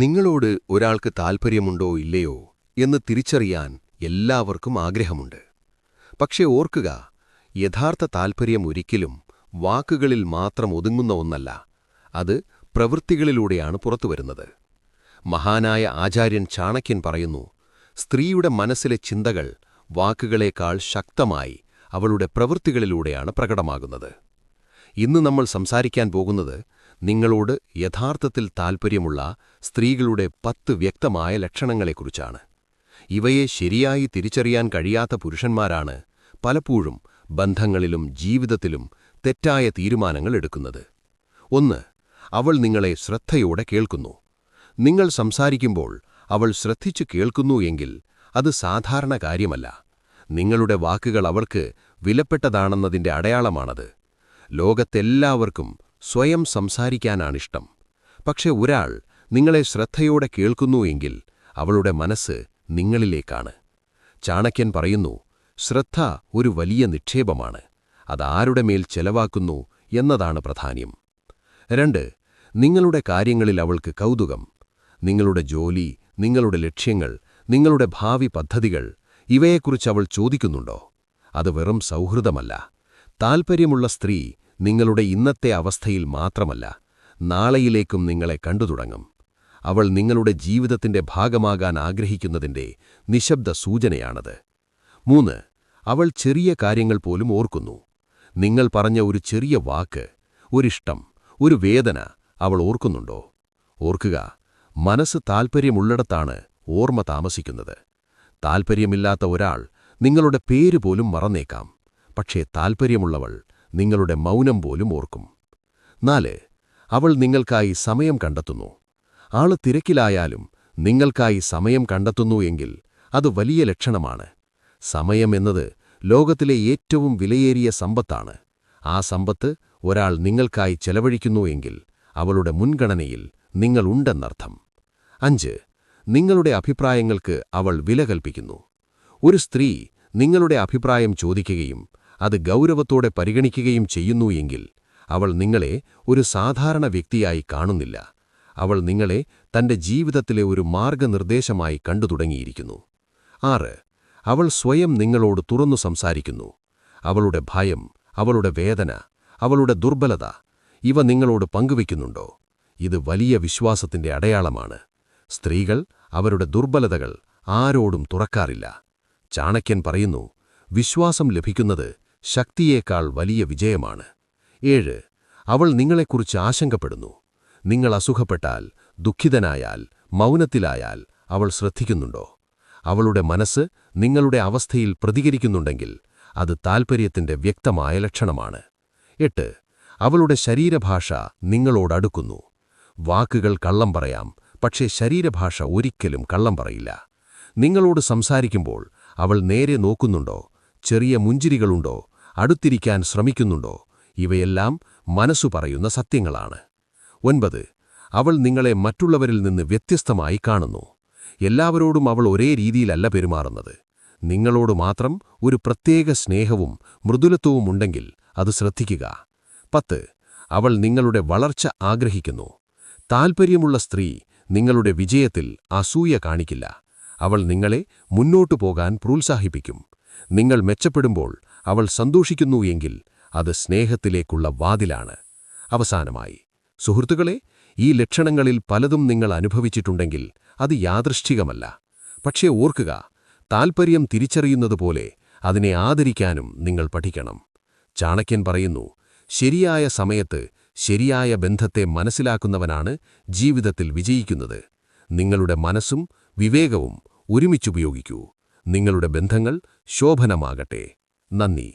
നിങ്ങളോട് ഒരാൾക്ക് താൽപ്പര്യമുണ്ടോ ഇല്ലയോ എന്ന് തിരിച്ചറിയാൻ എല്ലാവർക്കും ആഗ്രഹമുണ്ട്. പക്ഷേ ഓർക്കുക യഥാർത്ഥ താൽപ്പര്യം ഒരിക്കലും വാക്കുകളിൽ മാത്രം ഒതുങ്ങുന്ന ഒന്നല്ല അത് പ്രവൃത്തികളിലൂടെയാണ് പുറത്തുവരുന്നത്. മഹാനായ ആചാര്യൻ ചാണക്യൻ പറയുന്നു സ്ത്രീയുടെ മനസ്സിലെ ചിന്തകൾ വാക്കുകളേക്കാൾ ശക്തമായി അവളുടെ പ്രവൃത്തികളിലൂടെയാണ് പ്രകടമാകുന്നത്. ഇന്ന് നമ്മൾ സംസാരിക്കാൻ പോകുന്നത് നിങ്ങളോട് യഥാർത്ഥത്തിൽ താൽപ്പര്യമുള്ള സ്ത്രീകളുടെ പത്ത് വ്യക്തമായ ലക്ഷണങ്ങളെക്കുറിച്ചാണ്. ഇവയെ ശരിയായി തിരിച്ചറിയാൻ കഴിയാത്ത പുരുഷന്മാരാണ് പലപ്പോഴും ബന്ധങ്ങളിലും ജീവിതത്തിലും തെറ്റായ തീരുമാനങ്ങൾ എടുക്കുന്നത്. ഒന്ന് അവൾ നിങ്ങളെ ശ്രദ്ധയോടെ കേൾക്കുന്നു. നിങ്ങൾ സംസാരിക്കുമ്പോൾ അവൾ ശ്രദ്ധിച്ചു കേൾക്കുന്നു എങ്കിൽ അത് സാധാരണ കാര്യമല്ല. നിങ്ങളുടെ വാക്കുകൾ അവൾക്ക് വിലപ്പെട്ടതാണെന്നതിന്റെ അടയാളമാണത്. ലോകത്തെല്ലാവർക്കും സ്വയം സംസാരിക്കാനാണിഷ്ടം. പക്ഷെ ഒരാൾ നിങ്ങളെ ശ്രദ്ധയോടെ കേൾക്കുന്നു എങ്കിൽ അവളുടെ മനസ്സ് നിങ്ങളിലേക്കാണ്. ചാണക്യൻ പറയുന്നു ശ്രദ്ധ ഒരു വലിയ നിക്ഷേപമാണ്. അതാരുടെ മേൽ ചെലവാക്കുന്നു എന്നതാണ് പ്രധാന്യം. രണ്ട് നിങ്ങളുടെ കാര്യങ്ങളിൽ അവൾക്ക് കൗതുകം. നിങ്ങളുടെ ജോലി നിങ്ങളുടെ ലക്ഷ്യങ്ങൾ നിങ്ങളുടെ ഭാവി പദ്ധതികൾ ഇവയെക്കുറിച്ച് അവൾ ചോദിക്കുന്നുണ്ടോ? അത് വെറും സൗഹൃദമല്ല. താൽപ്പര്യമുള്ള സ്ത്രീ നിങ്ങളുടെ ഇന്നത്തെ അവസ്ഥയിൽ മാത്രമല്ല നാളെയിലേക്കും നിങ്ങളെ കണ്ടുതുടങ്ങും. അവൾ നിങ്ങളുടെ ജീവിതത്തിന്റെ ഭാഗമാകാൻ ആഗ്രഹിക്കുന്നതിന്റെ നിശബ്ദ സൂചനയാണത്. മൂന്ന് അവൾ ചെറിയ കാര്യങ്ങൾ പോലും ഓർക്കുന്നു. നിങ്ങൾ പറഞ്ഞ ഒരു ചെറിയ വാക്ക് ഒരിഷ്ടം ഒരു വേദന അവൾ ഓർക്കുന്നുണ്ടോ? ഓർക്കുക മനസ്സ് താൽപ്പര്യമുള്ളിടത്താണ് ഓർമ്മ താമസിക്കുന്നത്. താൽപ്പര്യമില്ലാത്ത ഒരാൾ നിങ്ങളുടെ പേര് പോലും മറന്നേക്കാം. പക്ഷേ താൽപ്പര്യമുള്ളവൾ നിങ്ങളുടെ മൗനം പോലും ഓർക്കും. നാല് അവൾ നിങ്ങൾക്കായി സമയം കണ്ടെത്തുന്നു. ആൾ തിരക്കിലായാലും നിങ്ങൾക്കായി സമയം കണ്ടെത്തുന്നു എങ്കിൽ അത് വലിയ ലക്ഷണമാണ്. സമയം എന്നത് ലോകത്തിലെ ഏറ്റവും വിലയേറിയ സമ്പത്താണ്. ആ സമ്പത്ത് ഒരാൾ നിങ്ങൾക്കായി ചെലവഴിക്കുന്നു എങ്കിൽ അവളുടെ മുൻഗണനയിൽ നിങ്ങളുണ്ടെന്നർത്ഥം. അഞ്ച് നിങ്ങളുടെ അഭിപ്രായങ്ങൾക്ക് അവൾ വില കൽപ്പിക്കുന്നു. ഒരു സ്ത്രീ നിങ്ങളുടെ അഭിപ്രായം ചോദിക്കുകയും അത് ഗൗരവത്തോടെ പരിഗണിക്കുകയും ചെയ്യുന്നു എങ്കിൽ അവൾ നിങ്ങളെ ഒരു സാധാരണ വ്യക്തിയായി കാണുന്നില്ല. അവൾ നിങ്ങളെ തന്റെ ജീവിതത്തിലെ ഒരു മാർഗനിർദ്ദേശമായി കണ്ടു തുടങ്ങിയിരിക്കുന്നു. ആറ്. അവൾ സ്വയം നിങ്ങളോട് തുറന്നു സംസാരിക്കുന്നു. അവളുടെ ഭയം അവളുടെ വേദന അവളുടെ ദുർബലത ഇവ നിങ്ങളോട് പങ്കുവയ്ക്കുന്നുണ്ടോ? ഇത് വലിയ വിശ്വാസത്തിന്റെ അടയാളമാണ്. സ്ത്രീകൾ അവരുടെ ദുർബലതകൾ ആരോടും തുറക്കാറില്ല. ചാണക്യൻ പറയുന്നു വിശ്വാസം ലഭിക്കുന്നത് ശക്തിയേക്കാൾ വലിയ വിജയമാണ്. ഏഴ് അവൾ നിങ്ങളെക്കുറിച്ച് ആശങ്കപ്പെടുന്നു. നിങ്ങൾ അസുഖപ്പെട്ടാൽ ദുഃഖിതനായാൽ മൗനത്തിലായാൽ അവൾ ശ്രദ്ധിക്കുന്നുണ്ടോ? അവളുടെ മനസ്സ് നിങ്ങളുടെ അവസ്ഥയിൽ പ്രതികരിക്കുന്നുണ്ടെങ്കിൽ അത് താൽപ്പര്യത്തിന്റെ വ്യക്തമായ ലക്ഷണമാണ്. എട്ട് അവളുടെ ശരീരഭാഷ നിങ്ങളോടടുക്കുന്നു വാക്കുകൾ കള്ളം പറയാം പക്ഷേ ശരീരഭാഷ ഒരിക്കലും കള്ളം പറയില്ല. നിങ്ങളോട് സംസാരിക്കുമ്പോൾ അവൾ നേരെ നോക്കുന്നുണ്ടോ? ചെറിയ മുഞ്ചിരികളുണ്ടോ അടുത്തിരിക്കാൻ ശ്രമിക്കുന്നുണ്ടോ? ഇവയെല്ലാം മനസ്സു പറയുന്ന സത്യങ്ങളാണ്. ഒൻപത്. അവൾ നിങ്ങളെ മറ്റുള്ളവരിൽ നിന്ന് വ്യത്യസ്തമായി കാണുന്നു. എല്ലാവരോടും അവൾ ഒരേ രീതിയിലല്ല പെരുമാറുന്നത്. നിങ്ങളോട് മാത്രം ഒരു പ്രത്യേക സ്നേഹവും മൃദുലത്വവും ഉണ്ടെങ്കിൽ അത് ശ്രദ്ധിക്കുക. പത്ത്. അവൾ നിങ്ങളുടെ വളർച്ച ആഗ്രഹിക്കുന്നു. താൽപ്പര്യമുള്ള സ്ത്രീ നിങ്ങളുടെ വിജയത്തിൽ അസൂയ കാണിക്കില്ല. അവൾ നിങ്ങളെ മുന്നോട്ടു പോകാൻ പ്രോത്സാഹിപ്പിക്കും. നിങ്ങൾ മെച്ചപ്പെടുമ്പോൾ അവൾ സന്തോഷിക്കുന്നു എങ്കിൽ അത് സ്നേഹത്തിലേക്കുള്ള വാതിലാണ്. അവസാനമായി സുഹൃത്തുക്കളെ ഈ ലക്ഷണങ്ങളിൽ പലതും നിങ്ങൾ അനുഭവിച്ചിട്ടുണ്ടെങ്കിൽ അത് യാദൃഷ്ടികമല്ല പക്ഷേ ഓർക്കുക താൽപ്പര്യം തിരിച്ചറിയുന്നതുപോലെ അതിനെ ആദരിക്കാനും നിങ്ങൾ പഠിക്കണം. ചാണക്യൻ പറയുന്നു ശരിയായ സമയത്ത് ശരിയായ ബന്ധത്തെ മനസ്സിലാക്കുന്നവനാണ് ജീവിതത്തിൽ വിജയിക്കുന്നത്. നിങ്ങളുടെ മനസ്സും വിവേകവും ഒരുമിച്ചുപയോഗിക്കൂ. നിങ്ങളുടെ ബന്ധങ്ങൾ ശോഭനമാകട്ടെ. നന്ദി.